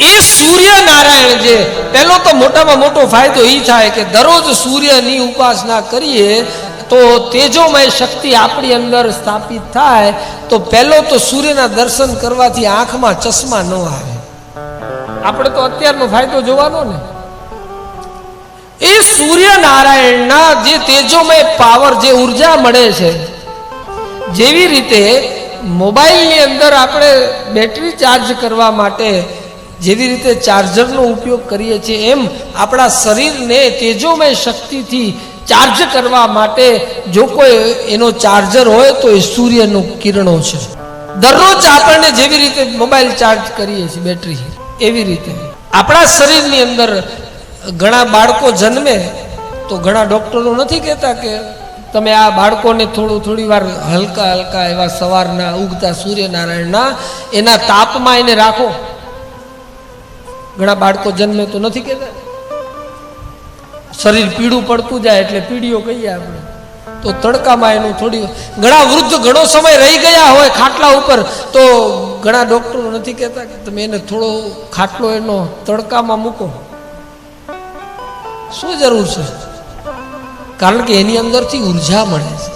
એ સૂર્યનારાયણ જે, પહેલો તો મોટામાં મોટો ફાયદો એ થાય કે દરરોજ સૂર્યની ઉપાસના કરીએ, તો તેજોમય શક્તિ આપણી અંદર સ્થાપિત થાય, તો પહેલો તો સૂર્યના દર્શન કરવાથી આંખમાં ચશ્મા ન આવે. આપણે તો અત્યારનો ફાયદો જોવાનો ને. એ સૂર્યનારાયણના જે તેજોમય પાવર, જે ઊર્જા મળે છે, જેવી રીતે મોબાઈલની અંદર આપણે બેટરી ચાર્જ કરવા માટે જેવી રીતે ચાર્જરનો ઉપયોગ કરીએ છીએ, એમ આપણા શરીરને તેજોમય શક્તિથી ચાર્જ કરવા માટે જો કોઈ એનો ચાર્જર હોય તો એ સૂર્યનું કિરણો છે. દરરોજ આપણને જેવી રીતે મોબાઈલ ચાર્જ કરીએ છીએ, બેટરી, એવી રીતે. આપણા શરીરની અંદર ઘણા બાળકો જન્મે તો ઘણા ડૉક્ટરો નથી કહેતા કે તમે આ બાળકોને થોડું, થોડી વાર હલકા હલકા એવા સવારના ઉગતા સૂર્યનારાયણના એના તાપમાં એને રાખો. ઘણા બાળકો જન્મે તો નથી કહેતા. શરીર પીળું પડતું જાય એટલે પીડીઓ કહીએ આપણે. તો તડકામાં એનું થોડી ઘણા વૃદ્ધ ઘણો સમય રહી ગયા હોય ખાટલા ઉપર, તો ઘણા ડૉક્ટરો નથી કહેતા કે તમે એને થોડો ખાટલો એનો તડકામાં મૂકો. શું જરૂર છે? કારણ કે એની અંદરથી ઊર્જા મળે છે.